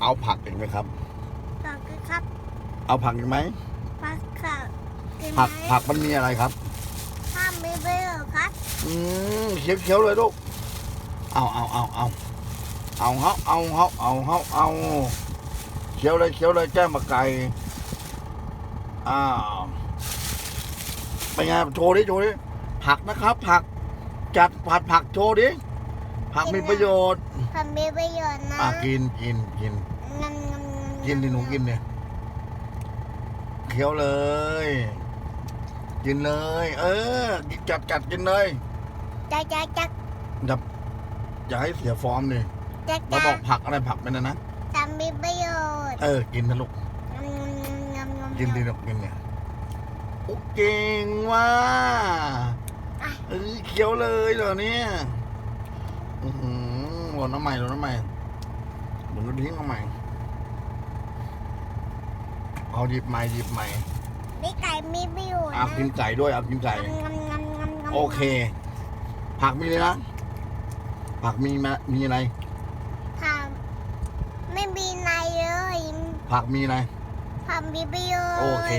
เอาผักอีกไหมครับ ผักครับ เอาผักอีกไหมผักค่ะกินไหมผักผักมันมีอะไรครับถ้าไม่เบื่อครับ อืมเขียวเขียวๆเลยลูก เอาเอาเอาเอาเอาเฮาเอาเฮาเอาเฮาเอาเขียวเลยเขียวเลยแก้มมาไก่อ้าวเป็นไงโชว์ดิโชว์ดิผักนะครับ ผักจัดผัดผักโชว์ดิผักมีประโยชน์ ทำมีประโยชน์นะอะกินกินกินงำงำงำกินดิหนูกินเนี่ยเคี้ยวเลย กินเลย เออจัดจัดกินเลยจักจักจักอย่าอย่าให้เสียฟอร์มเลยจักเราจับอกกผักอะไรผักเป็นนะนะทำมีประโยชน์เออกินนะลูกงำงำงำงำกินดิลูกกินเนี่ยโอ้เก่งว่ะเอ้ยเคี้ยวเลยเหรอเนี่ย อือหือหล่นน้ำใหม่หล่นน้ำใหม่หมุนทิ้งเอาใหม่เอาหยิบใหม่หยิบใหม่มีไก่มีประโยชน์เอานะกินไก่ด้วยเอากินไก่ งำงำงำงำโอเค ผักมีเลยนะ ผักมีมามีอะไรทำไม่มีในเลยผักมีอะไรทำมีประโยชน์โอเค